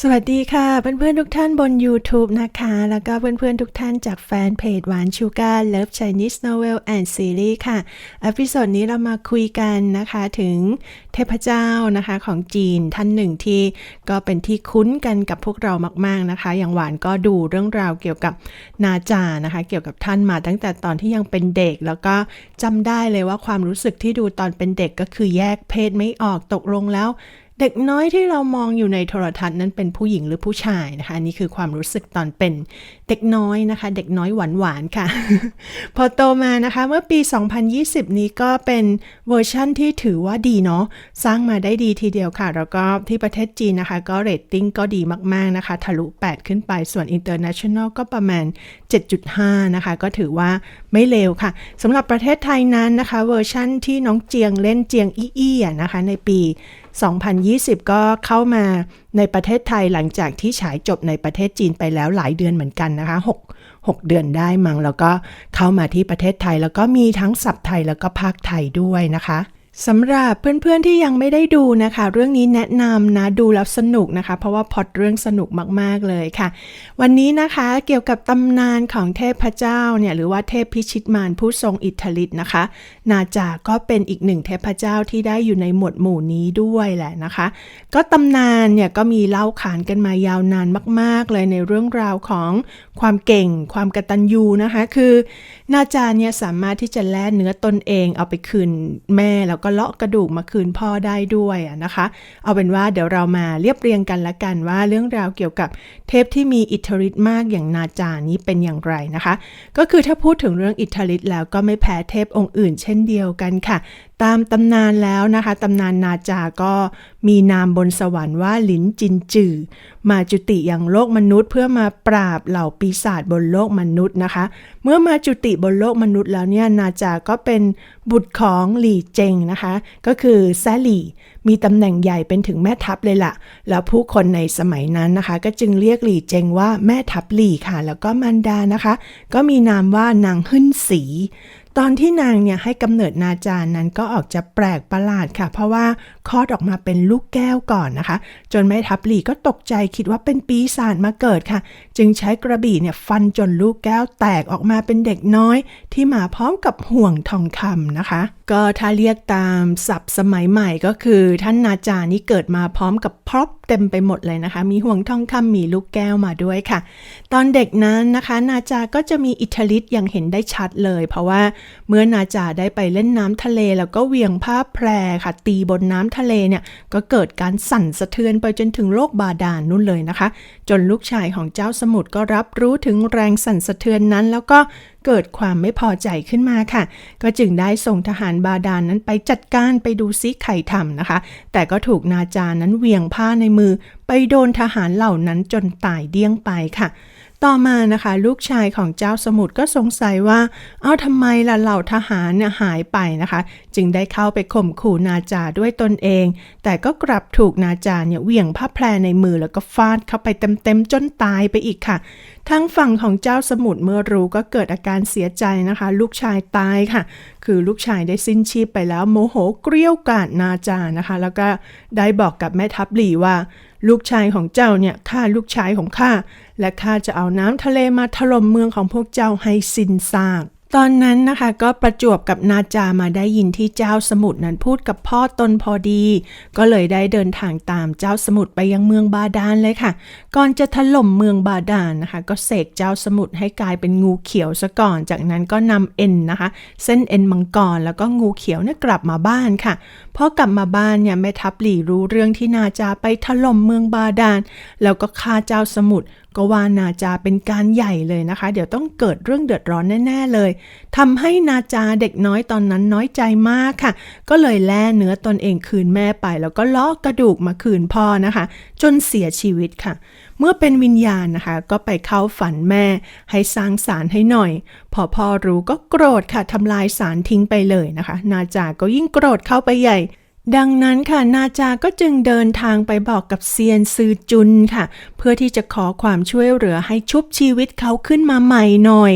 สวัสดีค่ะเพื่อนๆทุกท่านบน YouTube นะคะ แล้วก็เพื่อนๆทุกท่านจากแฟนเพจหวานชูการ์ Love Chinese Novel and Series ค่ะอพิโซดนี้เรามาคุยกันนะคะถึงเทพเจ้านะคะของจีนท่านหนึ่งที่ก็เป็นที่คุ้นกันกับพวกเรามากๆนะคะ อย่างหวานก็ดูเรื่องราวเกี่ยวกับนาจานะคะ เกี่ยวกับท่านมาตั้งแต่ตอนที่ยังเป็นเด็ก แล้วก็จำได้เลยว่าความรู้สึกที่ดูตอนเป็นเด็กก็คือแยกเพศไม่ออกตกลงแล้ว เด็กน้อยที่เรามองอยู่ในโทรทัศน์นั้นเป็นผู้หญิงหรือผู้ชายนะคะ อันนี่คือความรู้สึกตอนเป็นเด็กน้อยนะคะ เด็กน้อยหวานหวานๆค่ะ พอโตมานะคะ เมื่อปี 2020 นี้ก็เป็นเวอร์ชั่นที่ถือว่าดีเนาะสร้างมาได้ดีทีเดียวค่ะ แล้วก็ที่ประเทศจีนนะคะ ก็เรตติ้งก็ดีมากๆนะคะ ทะลุ 8 ขึ้นไปส่วน International ก็ประมาณ 7.5 นะคะ ก็ถือว่าไม่เลวค่ะสำหรับประเทศไทยนั้นนะคะ เวอร์ชั่นที่น้องเจียงเล่นเจียงอี้อี้อะนะคะในปี 2020ก็เข้ามาในประเทศไทยหลังจากที่ฉายจบในประเทศจีนไปแล้วหลายเดือนเหมือนกันนะคะ6 6 เดือนได้มั้งแล้วก็เข้ามาที่ประเทศไทยแล้วก็มีทั้งสับไทยแล้วก็ภาคไทยด้วยนะคะ สำหรับเพื่อนๆที่ยังไม่ได้ดูนะคะ เรื่องนี้แนะนำนะดูแล้วสนุกนะคะ เพราะว่าพอดเรื่องสนุกมากๆเลยค่ะ วันนี้นะคะเกี่ยวกับตำนานของเทพเจ้าเนี่ยหรือว่าเทพพิชิตมารผู้ทรงอิทธิฤทธิ์นะคะ นาจาก็เป็นอีกหนึ่งเทพเจ้าที่ได้อยู่ในหมวดหมู่นี้ด้วยแหละนะคะ ก็ตำนานเนี่ยก็มีเล่าขานกันมายาวนานมากๆ เลยในเรื่องราวของความเก่ง ความกตัญญูนะคะ คือ นาจาเนี่ยสามารถที่จะแล่เนื้อตนเองเอาไปคืนแม่แล้วก็เลาะกระดูกมาคืนพ่อได้ด้วยอะนะคะ เอาเป็นว่าเดี๋ยวเรามาเรียบเรียงกันละกันว่าเรื่องราวเกี่ยวกับเทพที่มีอิทธิฤทธิ์มากอย่างนาจานี้เป็นอย่างไรนะคะ ก็คือถ้าพูดถึงเรื่องอิทธิฤทธิ์แล้วก็ไม่แพ้เทพองค์อื่น เช่นเดียวกันค่ะตามตำนานแล้วนะคะตำนานนาจาก็มีนามบนสวรรค์ว่าหลินจินจือมาจุติอยังโลกมนุษย์ เพื่อมาปราบเหล่าปีศาจบนโลกมนุษย์นะคะ เมื่อมาจุติบนโลกมนุษย์แล้วเนี่ยนาจาก็เป็นบุตรของหลี่เจงนะคะ ก็คือแซหลี่ มีตำแหน่งใหญ่เป็นถึงแม่ทัพเลยล่ะ แล้วผู้คนในสมัยนั้นนะคะ ก็จึงเรียกหลี่เจงว่าแม่ทัพหลี่ค่ะ แล้วก็มารดานะคะ ก็มีนามว่านางหึ่นสี ตอนที่นางเนี่ยให้กำเนิดนาจานั้นก็ออกจะแปลกประหลาดค่ะ เพราะว่า คลอดออกมาเป็นลูกแก้วก่อนนะคะ จนแม่ทัพหลีก็ตกใจคิดว่าเป็นปีศาจมาเกิดค่ะ จึงใช้กระบี่เนี่ยฟันจนลูกแก้วแตกออกมาเป็นเด็กน้อย ที่มาพร้อมกับห่วงทองคำนะคะ ก็ถ้าเรียกตามศัพท์สมัยใหม่ก็คือ ท่านนาจานี่เกิดมาพร้อมกับพร็อพเต็มไปหมดเลยนะคะ มีห่วงทองคำมีลูกแก้วมาด้วยค่ะ ตอนเด็กนั้นนะคะ นาจาก็จะมีอิทธิฤทธิ์อย่างเห็นได้ชัดเลย เพราะว่าเมื่อนาจาได้ไปเล่นน้ำทะเลแล้วก็เหวี่ยงผ้าแพรค่ะ ตีบนน้ำทะเลเนี่ยก็เกิดการสั่นสะเทือนไปจนถึงโลกบาดาลนนู่นเลยนะคะ จนลูกชายของเจ้าสมุทรก็รับรู้ถึงแรงสั่นสะเทือนนั้น แล้วก็เกิดความไม่พอใจขึ้นมาค่ะ ก็จึงได้ส่งทหารบาดาลนนั้นไปจัดการไปดูซิใครทำนะคะ แต่ก็ถูกนาจานั้นเหวี่ยงผ้าในมือ ไปโดนทหารเหล่านั้นจนตายเดี้ยงไปค่ะ ต่อมานะคะ ลูกชายของเจ้าสมุทรก็สงสัยว่า เอ้าทำไมล่ะเหล่าทหารเนี่ยหายไปนะคะ จึงได้เข้าไปข่มขู่นาจาด้วยตนเอง แต่ก็กลับถูกนาจาเนี่ยเหวี่ยงผ้าแพรในมือแล้วก็ฟาดเข้าไปเต็มๆจนตายไปอีกค่ะทั้งฝั่งของเจ้าสมุทรเมื่อรู้ก็เกิดอาการเสียใจนะคะ ลูกชายตายค่ะ คือลูกชายได้สิ้นชีพไปแล้วโมโหเกรี้ยวกราดนาจานะคะ แล้วก็ได้บอกกับแม่ทัพหลีว่า ลูกชายของเจ้าเนี่ยฆ่าลูกชายของข้าและข้าจะเอาน้ำทะเลมาถล่มเมืองของพวกเจ้าให้สิ้นซาก ตอนนั้นนะคะก็ประจวบกับนาจามาได้ยินที่เจ้าสมุทรนั้นพูดกับพ่อตนพอดี ก็เลยได้เดินทางตามเจ้าสมุทรไปยังเมืองบาดาลเลยค่ะ ก่อนจะถล่มเมืองบาดาลนะคะ ก็เสกเจ้าสมุทรให้กลายเป็นงูเขียวซะก่อน จากนั้นก็นำเอ็นนะคะ เส้นเอ็นมังกรแล้วก็งูเขียวเนี่ยกลับมาบ้านค่ะพอกลับมาบ้านเนี่ยแม่ทัพหลี่รู้เรื่องที่นาจาไปถล่มเมืองบาดาลแล้วก็ฆ่าเจ้าสมุทร ก็ว่านาจาเป็นการใหญ่เลยนะคะ เดี๋ยวต้องเกิดเรื่องเดือดร้อนแน่ ๆ เลยทำให้นาจาเด็กน้อยตอนนั้นน้อยใจมากค่ะ ก็เลยแล่เนื้อตนเองคืนแม่ไป แล้วก็ล้อกระดูกมาคืนพ่อนะคะ จนเสียชีวิตค่ะ เมื่อเป็นวิญญาณนะคะ ก็ไปเข้าฝันแม่ ให้สร้างสารให้หน่อย พอพ่อรู้ก็โกรธค่ะทำลายสารทิ้งไปเลยนะคะ นาจาก็ยิ่งโกรธเข้าไปใหญ่ ดังนั้นค่ะนาจาก็จึงเดินทางไปบอกกับเซียนซือจุนค่ะ เพื่อที่จะขอความช่วยเหลือให้ชุบชีวิตเขาขึ้นมาใหม่หน่อย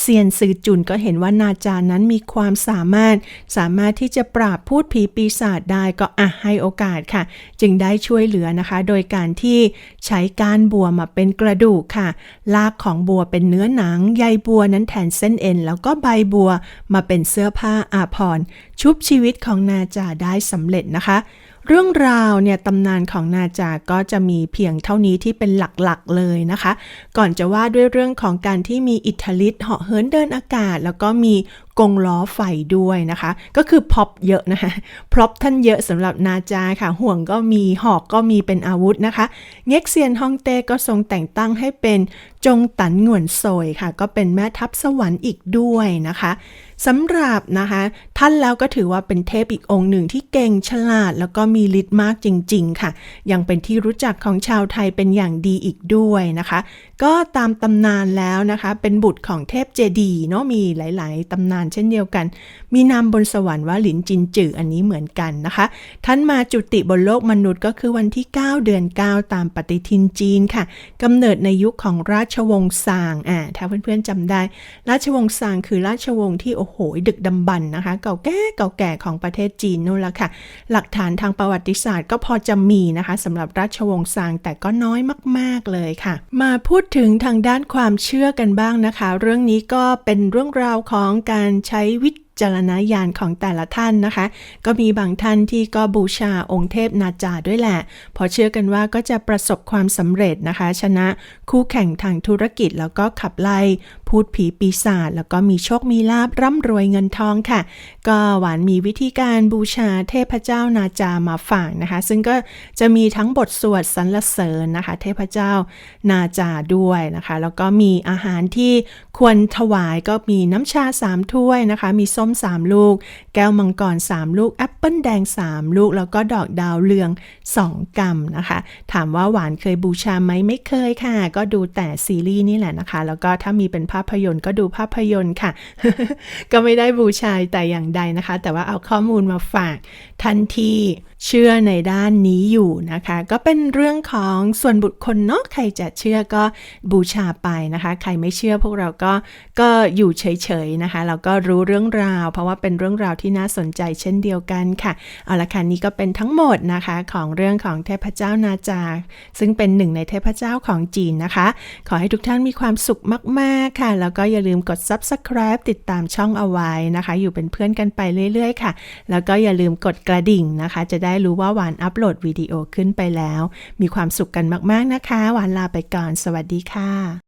เซียนซือจุนก็เห็นว่านาจานั้นมีความสามารถ สามารถที่จะปราบพูดผีปีศาจได้ก็อะให้โอกาสค่ะ จึงได้ช่วยเหลือนะคะ โดยการที่ใช้กานบัวมาเป็นกระดูกค่ะ ลากของบัวเป็นเนื้อหนังใยบัวนั้นแทนเส้นเอ็น แล้วก็ใบบัวมาเป็นเสื้อผ้าอาภรณ์ชุบชีวิตของนาจาได้สำเร็จนะคะ เรื่องราวเนี่ยตำนานของนาจาก็จะมีเพียงเท่านี้ที่เป็นหลักๆเลยนะคะ ก่อนจะว่าด้วยเรื่องของการที่มีอิทธิฤทธิ์เหาะเหินเดินอากาศ แล้วก็มีกงล้อไฟด้วยนะคะ ก็คือพร็อพเยอะนะคะพร็อพท่านเยอะสำหรับนาจาค่ะ ห่วงก็มีหอกก็มีเป็นอาวุธนะคะ เง็กเซียนฮ่องเต้ก็ทรงแต่งตั้งให้เป็น จงตันหงวนโซยค่ะ ก็เป็นแม่ทัพสวรรค์อีกด้วยนะคะสำหรับนะคะ ท่านแล้วก็ถือว่าเป็นเทพอีกองค์หนึ่งที่เก่งฉลาด แล้วก็มีฤทธิ์มากจริง ๆ ค่ะ ยังเป็นที่รู้จักของชาวไทยเป็นอย่างดีอีกด้วยนะคะก็ตามตำนานแล้วนะคะ เป็นบุตรของเทพเจดีเนาะมีหลาย ๆ ตำนานเช่นเดียวกัน มีนามบนสวรรค์ว่าหลินจินจืออันนี้เหมือนกันนะคะ ท่านมาจุติบนโลกมนุษย์ก็คือวันที่ 9 เดือน 9 ตามปฏิทินจีนค่ะกำเนิดในยุคของราชวงศ์ซางอ่าถ้าเพื่อน ๆจำได้ ราชวงศ์ซางคือราชวงศ์ที่โอ้โหดึกดำบรรนะคะ เก่าแก่เก่าแก่ของประเทศจีนนู่นละค่ะ หลักฐานทางประวัติศาสตร์ก็พอจะมีนะคะสำหรับราชวงศ์ซางแต่ก็น้อยมาก ๆเลยค่ะ มาพูดถึงทางด้านความเชื่อกันบ้างนะคะ เรื่องนี้ก็เป็นเรื่องราวของการใช้วิ จารณญาณของแต่ละท่านนะคะ ก็มีบางท่านที่ก็บูชาองค์เทพนาจาด้วยแหละเพอเชื่อกันว่าก็จะประสบความสำเร็จนะคะ ชนะคู่แข่งทางธุรกิจแล้วก็ขับไล่พูดผีปีศาจแล้วก็มีโชคมีลาบร่ำรวยเงินทองค่ะ ก็หวานมีวิธีการบูชาเทพเจ้านาจามาฝากนะคะ ซึ่งก็จะมีทั้งบทสวดสรรเสริญนะคะ เทพเจ้านาจาด้วยนะคะ แล้วก็มีอาหารที่ควรถวายก็มีน้ำชาสามถ้วยนะคะ มีส้สามลูก แก้วมังกรสามลูก แอปเปิลแดงสามลูก แล้วก็ดอกดาวเรืองสองกำนะคะ ถามว่าหวานเคยบูชาไหมไม่เคยค่ะ ก็ดูแต่ซีรีส์นี่แหละนะคะ แล้วก็ถ้ามีเป็นภาพยนตร์ก็ดูภาพยนตร์ค่ะ ก็ไม่ได้บูชาแต่อย่างใดนะคะ แต่ว่าเอาข้อมูลมาฝากทันทีเชื่อในด้านนี้อยู่นะคะ ก็เป็นเรื่องของส่วนบุคคลเนาะใครจะเชื่อก็บูชาไปนะคะ ใครไม่เชื่อพวกเราก็ก็อยู่เฉยๆนะคะ เราก็รู้เรื่องราว เพราะว่าเป็นเรื่องราวที่น่าสนใจเช่นเดียวกันค่ะ เอาละค่ะนี่ก็เป็นทั้งหมดนะคะของเรื่องของเทพเจ้านาจา ซึ่งเป็นหนึ่งในเทพเจ้าของจีนนะคะ ขอให้ทุกท่านมีความสุขมากๆค่ะ แล้วก็อย่าลืมกด subscribe ติดตามช่องเอาไว้นะคะ อยู่เป็นเพื่อนกันไปเรื่อยๆ ค่ะ แล้วก็อย่าลืมกดกระดิ่งนะคะ จะได้รู้ว่าหวานอัปโหลดวิดีโอขึ้นไปแล้ว มีความสุขกันมากๆนะคะ หวานลาไปก่อน สวัสดีค่ะ